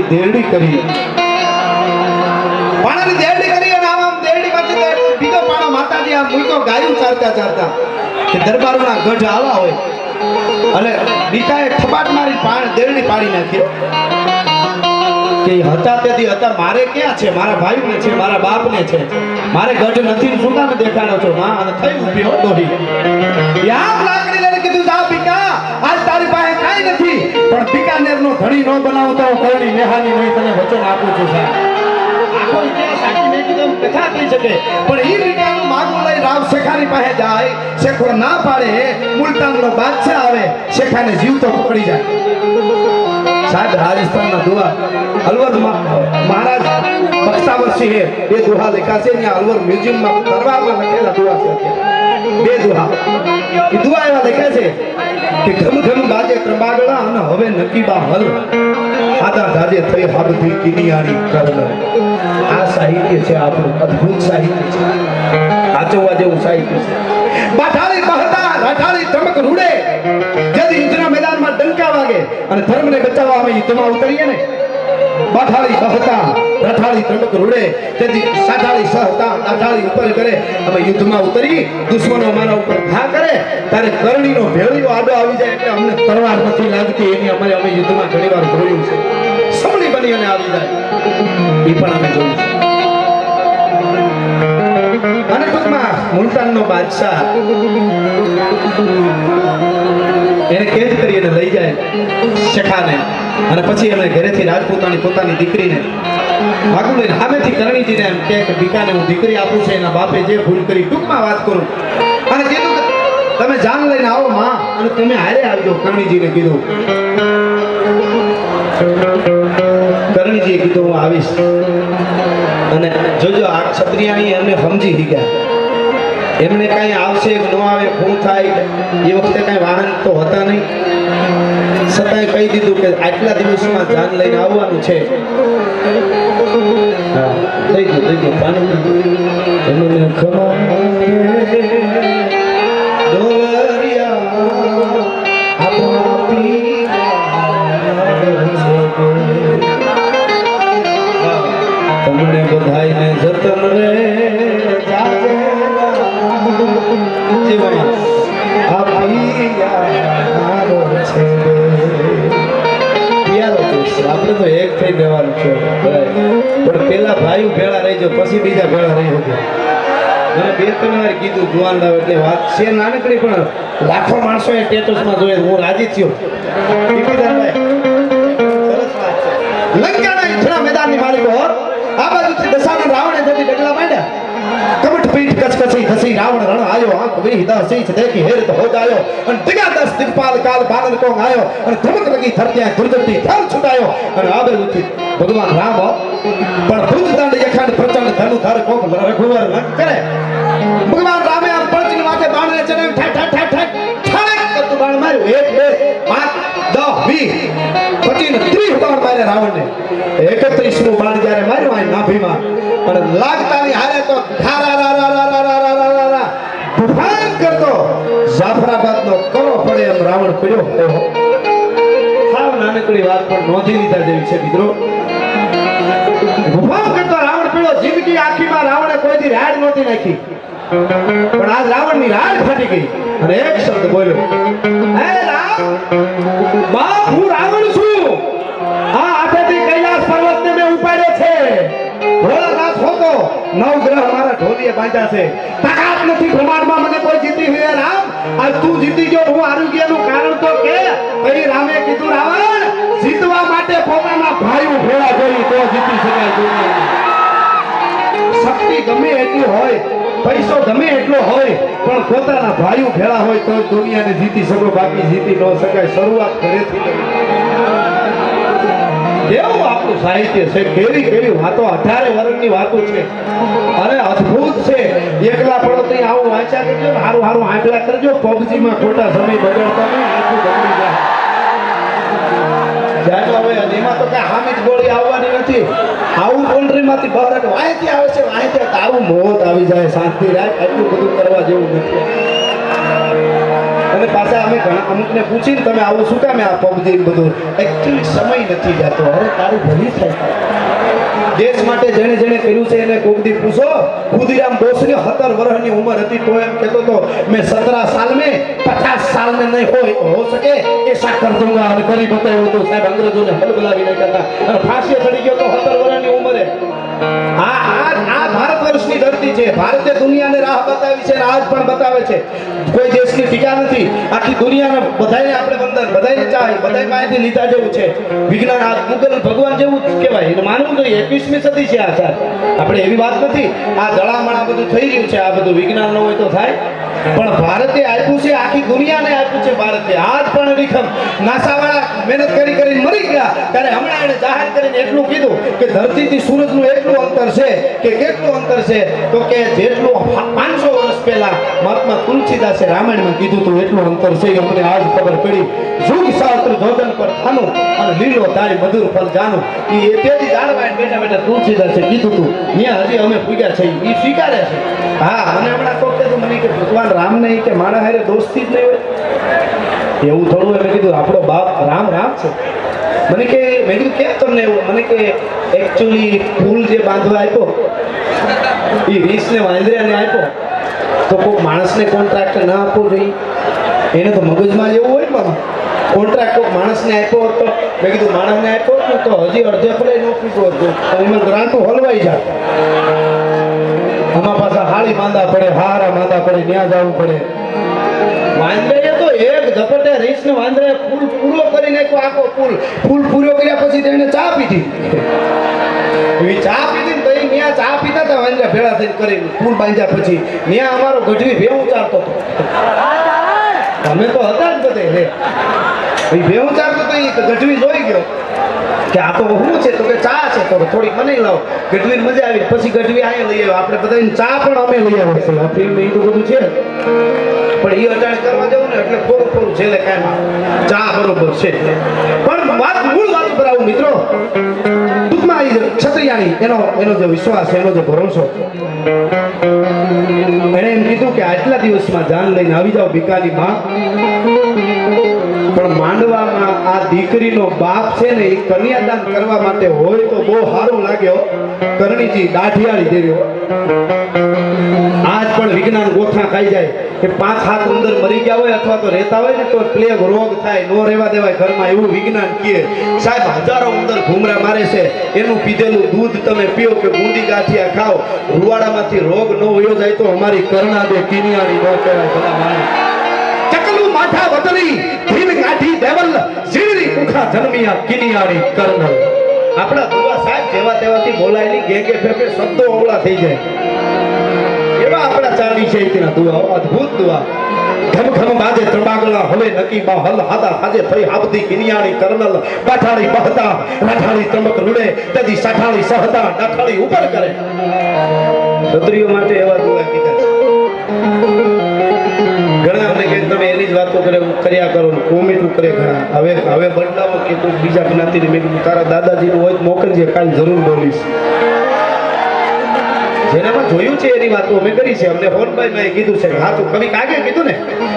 પાણાની દેરડી કરી. પાણાની દેરડી કરી અને આમ દેરડી પછી બીજો પાણો માતાજી આ મૂકો ગાયું ચારતા ચારતા. કે દરબારોના ગઢ આવા હોય. અને બીકાએ ખપાટ મારી પાણ દેરડી પાડી નાખી. કે હતા તેથી હતા, મારે ક્યાં છે? મારા ભાઈને છે, મારા બાપને છે. મારે ગઢ નથી શું કામ દેખાડો છો? માં, અને થઈ ઊભી હો દોડી યાદ બિકાનેરનો ધણી નો બનાવતા હું કરણી નેહાની નહીં, તને વચન આપું છું, સાહેબ. પણ ઈ બીકાનું માગું લઈ રાવ શેખાની પાસે જાય, શેખો ના પાડે, મુલતાનનો બાદશાહ આવે, શેખાને જીવતો પકડી જાય. સાહેબ રાજસ્થાનના દુઆ. અલવર મહારાજ બખ્તાવર સિંહે બે દુહા લખ્યા છે. ત્યાં અલવર મ્યુઝિયમમાં લખેલા દુહા છે બે દુહા. એ દુહા એવા લખ્યા છે કે ઘમ ઘમ બાજે ત્રંબાગડા અને હવે નકીબા હલ. આદા ધાજે થઈ હાબથી કિનિયારી કરલ. આ સાહિત્ય છે, આપણું અદ્ભુત સાહિત્ય છે. સાચવવા જેવું સાહિત્ય છે. બાઠાળી મહતા, રાઠાળી ચમક રૂડે. ડંકા વાગે અને ધર્મને બચાવવા અમે યુદ્ધમાં ઉતરીએ ને. બાઠાળી સહતા, રાઠાળી ચમક રૂડે તેથી સાઠાળી સહતા દાઠાળી ઉપર કરે. અમે યુદ્ધમાં ઉતરી દુશ્મનો અમારા ઉપર ઘા કરે. ત્યારે કરણીનો ભેળીઓ આડો આવી જાય એટલે અમને તરવાર નથી લાગતી. એની અમારે અમે યુદ્ધમાં ઘણીવાર જોયું છે. સમળી બની અને આવી જાય. એ પણ અમે જોયું છે. અને ટૂંકમાં મુલતાનનો બાદશાહ. એને કેદ કરી અને લઈ જાય શેખાને. અને પછી એમણે ઘરેથી રાજપૂતાની પોતાની દીકરીને ભાગું લઈને સામેથી કરણીજીને એમ કે, ભીખાને હું દીકરી આપું છું, એના બાપે જે ભૂલ કરી ટૂંકમાં વાત કરું. અને કીધું તમે જાન લઈને આવો માં, અને તમે હારે આવજો, કરણીજીને કીધું. કરણીજીએ કીધું, હું આવીશ. અને જોજો, આ ક્ષત્રિયાણી એમને સમજી ગયા. એમને કાંઈ આવશે ન આવે શું થાય, એ વખતે કાંઈ વાહન તો હતા નહીં. છતાંય કહી દીધું કે આટલા દિવસમાં જાન લઈને આવવાનું છે. થઈ ગયું થઈ ગયું. પાણી એમને ખમા રહેજો પછી બીજા ભેળા રહી શકે મને બે ત્રણ વાર કીધું જુવાન લાવ એટલે વાત છે નાનકડી પણ લાખો માણસો એ સ્ટેટસમાં જોયે હું રાજી થયો. લંકાના યુદ્ધના મેદાનની માલિકો હોત, આ બાજુથી દશાના રાવણે જતી ડગલા માંડ્યા. કમટ પીઠ કચકચી ખસી રાવણ રણ આયો આંખ વીહ દસ છે દેખી હેર તો હો આવ્યો અને દિગા દસ દિગપાલ કાલ બાદલ કોંગ આયો? અને ધમક લગી ધરત્યા દુર્ગતિ થર છૂટાયો. અને આ બાજુથી ભગવાન રામ પણ ભૂત દંડ યખાંડ પ્રચંડ ધનુ ધર કોક રઘુવર લંક કરે. ભગવાન રામે આમ પંચની માથે બાણને ચડાવી ઠા ઠા ઠા ઠા ઠાક કરતું બાણ માર્યું. એક, બે, પાંચ, દસ, વીસ, પચીસ ને ત્રીસ બાણ માર્યા રાવણને. એકત્રીસનું બાણ જ્યારે માર્યું આ નાભીમાં. પણ લાગતાની હારે તો ધારા રા રા રા રા રા રા રા રા તોફાન કરતો જાફરાબાદનો કરો પડે એમ રાવણ એવો સાવ નાનકડી વાત પણ નોંધી લીધા જેવી છે, મિત્રો. જિંદગી આખીમાં રાવણે કોઈથી રાડ નહોતી નાખી. પણ આજ રાવણની રાડ ફાટી ગઈ. અને એક શબ્દ બોલ્યો. હે રામ બાપ હું રાવણ છું. આ હાથેથી કૈલાસ પર્વતને મેં ઉપાડ્યો છે. ભોળાનાથ હોતો નવ ગ્રહ મારા ઢોલીએ બાંધ્યા છે. તાકાત નથી બ્રહ્માંડમાં મને કોઈ જીતી રામ આજ તું જીતી ગયો હું હારી ગયાનું કારણ તો કે પછી રામે કીધું રાવણ જીતવા માટે પોતાના ભાઈઓ ભેળા કરી તો જીતી શકાય દુનિયામાં. શક્તિ ગમે એટલી હોય, પૈસો ગમે એટલો હોય, પણ પોતાના ભાઈઓ ભેળા હોય તો દુનિયાને જીતી શકો, બાકી જીતી ન શકાય. શરૂઆત ઘરેથી કેવું આપણું સાહિત્ય છે? કેવી કેવી વાતો? અઢારે વર્ગની વાતો છે. અને અદ્ભુત છે. એકલા પડો તો આવું વાંચ્યા કરજો હારું હારું, આંકડા કરજો. પબજીમાં ખોટા સમય બગાડતા નહીં, આખું બગડી જાય. તો હામી ગોળી આવવાની નથી. આવું કોન્ટ્રીમાંથી બહાર વાંયથી આવે છે વાંયથી આવું. મોત આવી જાય, શાંતિ રાખ. આટલું બધું કરવા જેવું નથી. અને પાછા અમુકને પૂછીને તમે આવું શું કામ આ પબજી બધું? એકચ્યુઅલી સમય નથી જતો. અરે, તારું ભલી થાય. દેશ માટે જેણે જેણે કર્યું છે એને કોકદી પૂછો. ખુદીરામ બોસની સત્તર વર્ષની ઉંમર હતી, તો એમ કેતો તો મેં સતરા સાલ મેં પચાસ સાલ મેં નહીં હોય, હો સકે એસા કર દઉંગા અને કરી બતાવ્યું હતું. સાહેબ, અંગ્રેજોને હલ બોલાવી નહીં કરતા અને ફાંસી ચડી ગયો તો સત્તર વર્ષની ઉંમરે. આ આ આ ભારત વર્ષની ધરતી છે. ભારતે દુનિયાને રાહ બતાવી છે આજ પણ બતાવે છે. કોઈ દેશની ટીકા નથી. આખી દુનિયાને બધાને આપણે વંદન બધાને ચાહે, બધાય પાસેથી લીધા જેવું છે. વિજ્ઞાન આ ગૂગલ ભગવાન જેવું જ કહેવાય. એટલે માનવું જોઈએ, એકવીસમી સદી છે આ સાહેબ. આપણે એવી વાત નથી. આ જળામણ બધું થઈ રહ્યું છે. આ બધું વિજ્ઞાન ન હોય તો થાય. પણ ભારતે આપ્યું છે, આખી દુનિયાને આપ્યું છે ભારતે. આજ પણ રીખમ. નાસા વાળા મહેનત કરી કરીને મરી ગયા. ત્યારે હમણાં એને જાહેર કરીને એટલું કીધું કે ધરતીથી સૂરજનું એટલું અંતર છે કે કેટલું અંતર છે? તો કે જેટલું પાંચસો વર્ષ પહેલા મહાત્મા તુલસીદાસે રામાયણમાં કીધું હતું, એટલું અંતર છે. કે મને આજ ખબર પડી. જુગ શાસ્ત્ર જોજન પર થાનું અને લીલો તારી મધુર ફળ જાનું એ તેથી જાણવા બેઠા બેઠા તુલસીદાસે કીધું હતું. ત્યાં હજી અમે પૂગ્યા છે એ સ્વીકારે છે. હા અને હમણાં કોક મને કે ભગવાન રામ નહીં કે મારા હારે દોસ્તી જ નહીં હોય. એવું થોડું એમ કીધું, આપણો બાપ રામ રામ છે. મને કે, મેં કીધું કેમ તમને એવું? મને કે એકચ્યુઅલી પુલ જે બાંધવા આપ્યો, એ રીસને વાંદરિયાને આપ્યો. તો કોઈ માણસને કોન્ટ્રાક્ટ ના આપવો જોઈએ. એને તો મગજમાં જેવું હોય પણ કોન્ટ્રાક્ટ કોઈ માણસને આપ્યો હતો મેં કીધું માણસને આપ્યો હતો તો હજી અડધે પડે નોકરી કરો તો એમાં ગ્રાન્ટો હલવાઈ જાય આમાં પાછા હાળી માંદા પડે હારા માંદા પડે ત્યાં જવું પડે. વાંદરાએ તો એક ઝપટે રીસને વાંદરાએ પુલ પૂરો કરી નાખ્યો આખો ફૂલ. પૂરો કર્યા પછી તેણે ચા પીધી. એવી ચા પીધી ને ત્યાં ચા પીતા હતા વાંદરા ભેળા થઈને કરી ફૂલ બાંધ્યા પછી ત્યાં અમારો ગઢવી ભે ઉચારતો હતો. અમે તો હતા જ બધે રે એ ભે ઉચારતો તો છે આવી. પણ વાત આવું, મિત્રો. ટૂંકમાં એ ક્ષત્રિયાની એનો એનો જે વિશ્વાસ એનો જે ભરોસો. એણે એમ કીધું કે આટલા દિવસમાં જાન લઈને આવી જાઓ ભિકારી માં. પણ માંડવામાં આ દીકરીનો બાપ છે ને એ કન્યાદાન કરવા માટે હોય તો બહુ સારું લાગ્યો કરણીજી દાઢિયાળી દેવ્યો આજ પણ વિજ્ઞાન ગોથા ખાઈ જાય. કે પાંચ હાથ અંદર મરી ગયા હોય અથવા તો રહેતા હોય ને તો પ્લેગ રોગ થાય, નો રહેવા દેવાય ઘરમાં એવું વિજ્ઞાન કહે. સાહેબ, હજારો ઉંદર ઘૂમરા મારે છે. એનું પીધેલું દૂધ તમે પીઓ કે બુંદી ગાંઠિયા ખાઓ. રૂવાડામાંથી રોગ ન વયો જાય તો અમારી કરણા દે કિનિયાની ન કહેવાય ભલા માણસ. ચકલું માથા વતની ભીલ ગાંઠી દેવલ ઝીણી કુખા જન્મિયા કિનિયાળી કર્નલ. આપણા દુવા સાહેબ જેવા તેવાથી બોલાયેલી ગે ગે ફેફે શબ્દો અવળા થઈ જાય. એવા આપણા ચારણી છે દુઆઓ અદ્ભુત દુવા. ઘમ ઘમ બાજે ત્રબાગલા હવે નકી હલ હાદા હાજે થઈ હાબદી કિનિયાળી કર્નલ. પાઠાળી બહતા, રાઠાળી ત્રમક રૂડે તદી સાઠાળી સહતા ડાઠાળી ઉપર કરે. ક્ષત્રિયો માટે એવા દુવા કીધા. ઘણા અમને કે તમે એની જ વાતો કરે કર્યા કરો ને કોમેન્ટો કરે. ઘણા હવે હવે બદલાવો કે તું બીજા જ્ઞાતિને મેં તારા દાદાજીનું હોય તો મોકલજે, કાલ જરૂર બોલીશ. જેનામાં જોયું છે એની વાતો અમે કરી છે. અમને હોનભાઈ મેં કીધું છે. હા, તો કવિ કાગે કીધું ને?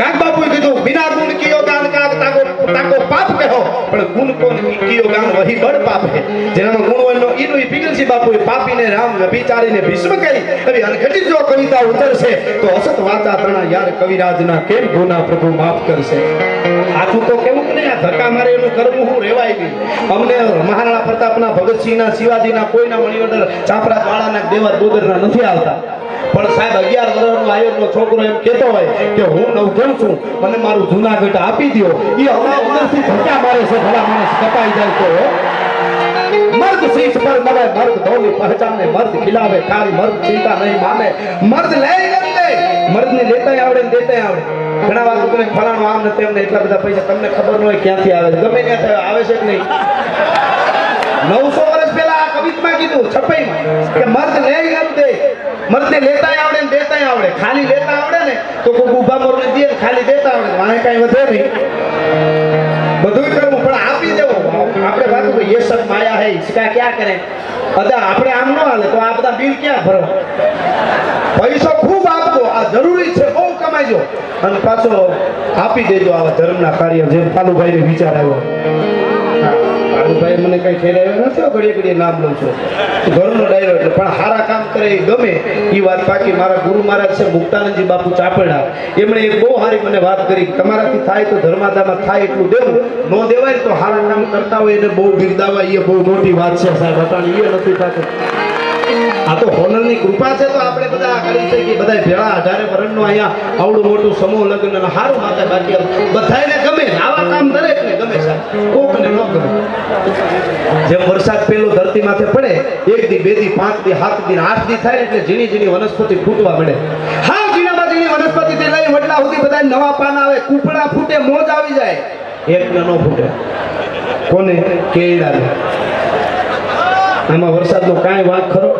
કાગ બાપુએ કીધું, બિના ગુણ કિયો ગાન કાગ તાકો તાકો પાપ કહો. પણ ગુણ કોણ કિયો ગાન, વહી બળ પાપ. હે જેનામાં પીગળસી બાપુએ પાપીને રામ વિચારીને ભીષ્મ કહી હવે અનઘટિત જો કવિતા ઉતરશે, તો અસત વાતા ત્રણા યાર કવિરાજના કેમ ગુના પ્રભુ માફ કરશે? આથું તો કેવું ને આ ધક્કા મારે એનું કરવું હું રેવાય નહીં. અમને મહારાણા પ્રતાપના ભગતસિંહના શિવાજીના કોઈના મણિવદર ચાપરા વાળાના દેવા દોદરના નથી આવતા. પણ સાહેબ અગિયાર વર્ષનો આયોગનો છોકરો એમ કહેતો હોય કે હું નવઘણ છું, મને મારું જૂનાગઢ આપી દો એ હમણાં ઉદરથી ધક્કા મારે છે, ભલા માણસ કપાઈ જાય તો મર્દ શીશ પર નવે મર્દ ધોની પહેચાને મર્દ ખિલાવે ખાલી મર્દ ચિંતા નહીં માને. મર્દ લે લે મર્દને લેતા આવડે ને દેતા આવડે. ઘણા વાર કરે ફલાણો આમ ને તેમ ને એટલા બધા પૈસા, તમને ખબર ન હોય ક્યાંથી આવે ગમે ત્યાંથી આવે છે કે નહીં? નવસો વર્ષ પહેલા આ કવિતમાં કીધું, છપાઈમાં, કે મર્દ લે દે મર્દને લેતાય આવડે ને દેતાય આવડે. ખાલી લેતા આવડે ને, તો કોઈ ઊભા મોરને દે ખાલી દેતા આવડે. વાંહે કાંઈ વધે નહીં બધું કરવું પણ આપી દેવું આપણે વાત તો ये હે હિંચકા ક્યાં કરે? બધા આપણે આમ ન હાલે તો આ બધા બિલ ક્યાં ભરો? પૈસો ખૂબ આપજો આ જરૂરી છે, બહુ કમાઈજો અને પાછો આપી દેજો આવા ધર્મના કાર્ય જેમ પાલુભાઈને વિચાર આવ્યો. પાલુભાઈ મને કઈ ઠેરાવ્યો નથી ઘડીએ ઘડીએ નામ લઉં છું. ઘરનો ડાયરો એટલે, પણ સારા કામ કરે એ ગમે. એ વાત પાકી મારા ગુરુ મહારાજ છે, મુક્તાનંદજી બાપુ ચાપડા. એમણે એક બહુ સારી મને વાત કરી, તમારાથી થાય તો ધર્માદામાં થાય એટલું દેવું. ન દેવાય તો સારા કામ કરતા હોય એને બહુ બિરદાવા એ બહુ મોટી વાત છે સાહેબ. અટાણી એ નથી થતું. આ તો હોનરની કૃપા છે તો આપણે બધા કરી શકીએ. બધા ભેળા અઢારે વર્ષનું અહીંયા આવડું મોટું સમૂહ લગ્ન અને સારું બાકી બધાને ગમે, આવા કામ દરેકને ગમે સાહેબ. કોકને ન ગમે. જેમ વરસાદ પેલો ધરતી માથે પડે, એક દી, બે દી, પાંચ દી, સાત દી, આઠ દી થાય એટલે ઝીણી ઝીણી વનસ્પતિ ફૂટવા મળે. હા ઝીણામાં ઝીણી વનસ્પતિ થી લઈ વડલા સુધી બધા નવા પાન આવે, કૂપડા ફૂટે, મોજ આવી જાય. એક ન ફૂટે. કોને? કેળાને. આમાં વરસાદનો કાંઈ વાંક ખરો?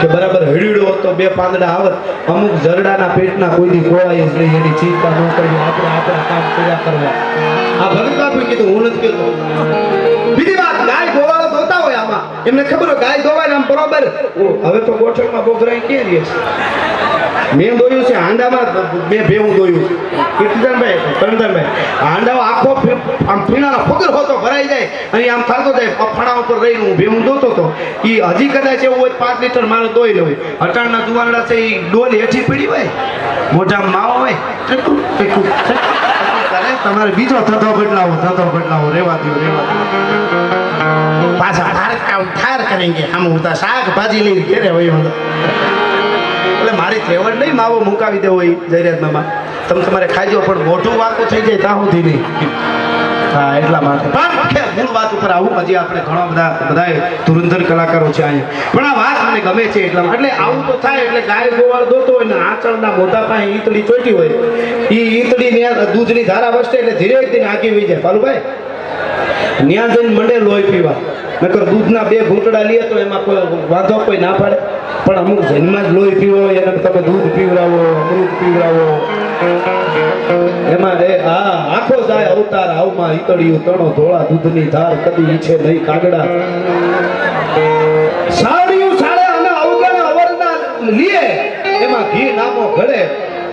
કે બરાબર હળીડો હતો, બે પાંદડા આવત. અમુક જરડાના પેટના કોઈ દી જ નહીં, એની ચિંતા ન કરવી. આપણે આપણા કામ કર્યા કરવા. આ ભગત બાપુએ કીધું, હું નથી કહેતો. બીજી વાત, ગાય ગોવાળો ધોતા હોય આમાં. એમને ખબર હોય, ગાય ધોવાય આમ બરોબર. હવે તો ગોઠણમાં બોગરાઈ કે રહે છે? મેં દોયું છે હાંડામાં મેં ભેવું દોયું છે કીર્તિદાનભાઈ કરણદાનભાઈ હાંડાઓ આખો આમ ફીણાનો ફગર હોતો ભરાઈ જાય અને આમ થતો જાય ફણા ઉપર રહીને હું ભેવું દોતો તો. એ હજી કદાચ એવું હોય પાંચ લીટર મારે દોઈ લઉં અટાણના જુવાનડા છે એ ડોલ હેઠી પડી હોય મોટા માવો હોય ટેકું, તમારે બીજો થતો બદલાવો થતો બદલાવો રેવા દો રેવા દો પાછા ઠાર ઠાર કરેંગે આમ ઉતા શાક ભાજી લઈને ઘેરે હોય હું એટલે મારી ત્રેવડ નહીં, માવો મુકાવી દેવો એ જયરાજ મામા. તમે તમારે ખાજો, પણ મોઢું વાંકું થઈ જાય ત્યાં સુધી નહીં. હા, એટલા માટે. પણ મૂળ વાત ઉપર આવું હજી આપણે ઘણા બધા બધા ધુરંધર કલાકારો છે અહીંયા. પણ આ વાત મને ગમે છે એટલા. એટલે આવું તો થાય, એટલે ગાય ગોવાળ દોતો હોય ને આંચળના મોટા પાસે ઈતળી ચોટી હોય. એ ઈતળી ને દૂધની ધારા વસતે એટલે ધીરે ધીરે આગી વહી જાય. પાલુભાઈ ન્યા જઈને મંડે લોહી પીવા. નકર દૂધના બે ઘૂંટડા લે તો એમાં કોઈ વાંધો કોઈ ના પાડે. પણ અમુક જન્મમાં જ લોહી પીવો એને તમે દૂધ પીવડાવો, અમૃત પીવડાવો. એમાં એ હા, આખો જાય અવતાર આવમાં ઈતળિયું, તણો, ધોળા, દૂધની ધાર, કદી ઈચ્છે નહીં, કાગડા. સાડિયું સાડે અને અવગણ અવરના લીએ, એમાં ઘી નામો ઘડે.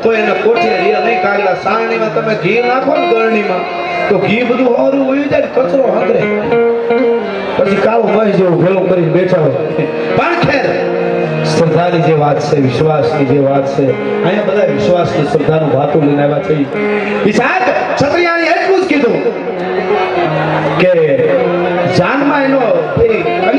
તો એને કોઠે રિયા નહીં કાગડા સારણીમાં તમે ઘી નાખો ને ગરણીમાં તો ઘી બધું હોરું વયું જાય કચરો હંગરે. પછી કાળો ભાઈ જેવું ભેળું કરીને બેઠા હોય. પણ ખેર શ્રદ્ધાની જે વાત છે, વિશ્વાસની જે વાત છે, અહીંયા બધા વિશ્વાસની શ્રદ્ધાનું વાતું લઈને આવ્યા છે. ઈ સાહેબ એટલું જ કીધું કે જાનમાં એનો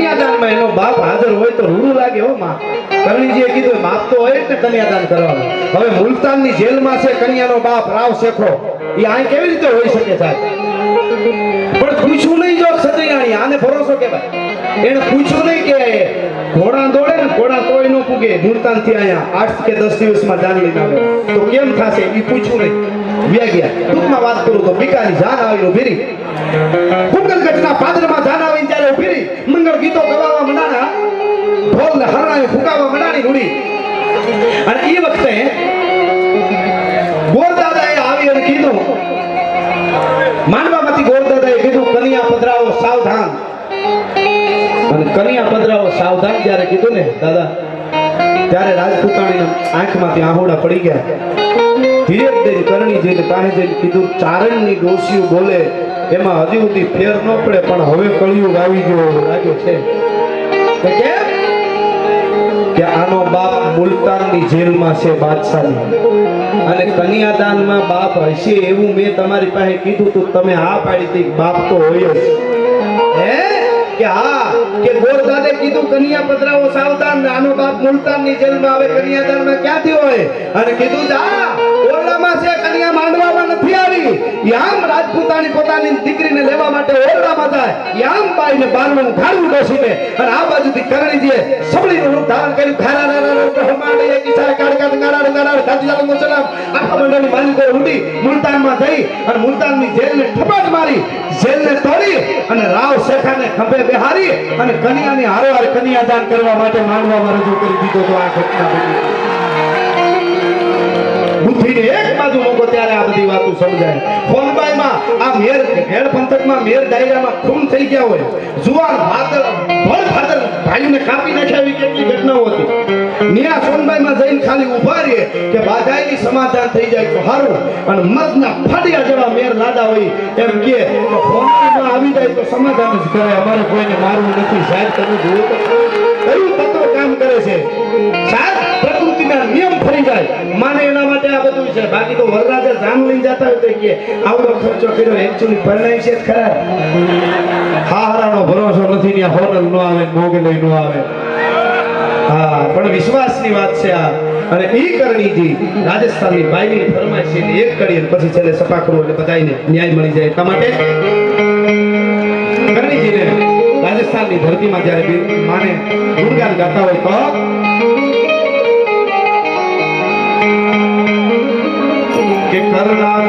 કન્યાદાનમાં એનો બાપ હાજર હોય તો રૂડું લાગે હો માં. કરણીજીએ કીધું બાપ હોય ને કન્યાદાન કરવાનું. હવે મુલતાનની જેલમાં છે, કન્યાનો બાપ, રાવ શેખો એ આ કેવી રીતે હોઈ શકે સાહેબ? પણ પૂછ્યું નહીં જો ક્ષત્રિયાણી આને ભરોસો કહેવાય. એને પૂછ્યું નહીં કે ઘોડા દોડે ને ઘોડા તોય ન પૂગે. મુલતાનથી અહીંયા આઠ કે દસ દિવસમાં જાન લઈને આવે તો કેમ થશે? એ પૂછ્યું નહીં. વ્યા ગયા. ટૂંકમાં વાત કરું તો બીકાની જાન આવેલું ઊભી રહી. કુંડલગઢના પાદરમાં જાન જ્યારે મંગળ ગીતો ગવાવા મંડાણા, ઢોલ હરણાએ ફૂંકાવા મંડાણી રૂડી. અને એ વખતે ગોરદાદાએ આવી અને કીધું, માંડવામાંથી ગોરદાદાએ કીધું કન્યા પધરાવો સાવધાન. અને કન્યા પધરાવો સાવધાન જ્યારે કીધું ને, દાદા, ત્યારે રાજપૂતાણીના આંખમાંથી આહોડા પડી ગયા. ધીરે ધીરે કરણી જઈને પાસે જઈને કીધું, ચારણની ડોસીઓ બોલે એમાં હજી સુધી ફેર ન પડે, પણ હવે કળિયુગ આવી ગયો લાગ્યો છે. કે? આનો બાપ મુલતાનની જેલમાં છે બાદશાહની. અને કન્યાદાનમાં બાપ હશે એવું મેં તમારી પાસે કીધું તું, તમે હા પાડી હતી, બાપ તો હોય જ. કે હા, કે ગોરદાદે કીધું, કન્યા પધરાવો સાવધાન, આનો બાપ મુલતાનની જેલમાં આવે, કન્યાદાનમાં ક્યાંથી હોય? અને કીધું, જા ઓરડામાં છે કન્યા માંડવામાં નથી આવી, યામ રાજપૂતાની પોતાની દીકરીને લેવા માટે ઓરડામાં જાય, યામ બાઈને બારણું ઘાડું ડોસીને અને આ બાજુથી કરણીજીએ સબળીનું રૂપ ધારણ કર્યું. ખારા રારા રારા એક ઈશારે કાઢ કાઢ ગારા ગારા દાદી જાલમો સલામ આખા મંડળની માલિકો ઉડી મુલતાનમાં જઈ અને મુલતાનની જેલને ઠપાટ મારી, જેલને તોડી અને રાવ શેખાને ખંભે બેહારી અને કન્યાની હારોહાર કન્યાદાન કરવા માટે માંડવામાં રજૂ કરી દીધો તો આ ઘટના બની. બુદ્ધિને એક બાજુ મૂકો ત્યારે આ બધી વાતો સમજાય. ફોનબાઈમાં આ મેર ઘેડ પંથકમાં, મેર ડાયરામાં ખૂન થઈ ગયા હોય. જુવાન, ભાદર ભર ભાદર ભાઈઓને કાપી નાખ્યા એવી કેટલી ઘટનાઓ હતી. નિયા સોનબાઈમાં જઈને ખાલી ઊભા રહીએ કે બાધાઈની સમાધાન થઈ જાય તો સારું અને મતના ફાટ્યા જેવા મેર લાડા હોય એમ કે હોનારમાં આવી જાય તો સમાધાન જ કરે અમારે કોઈને મારવું નથી. સાહેબ, તમે જોયું કયું તત્વ કામ કરે છે? સાહેબ પ્રકૃતિના નિયમ ફરી જાય. માને એના માટે આ બધું છે. બાકી તો વરરાજા જાન જતા હોય તો કે આવડો ખર્ચો કર્યો એકચ્યુઅલી પરણાય છે ખરા. હારાનો ભરોસો નથી ને હોટલ નો આવે મોગલે નો આવે. હા, પણ વિશ્વાસની વાત છે આ. અને ઈ કરણીજી રાજસ્થાનની બાઈની ફરમાઈશ એક કરી પછી છેલ્લે કરવું એટલે બધાને ન્યાય મળી જાય એટલા માટે. કરણીજીને રાજસ્થાનની ધરતીમાં જ્યારે માને ગુણગાન ગાતા હોય તો કે કરના દે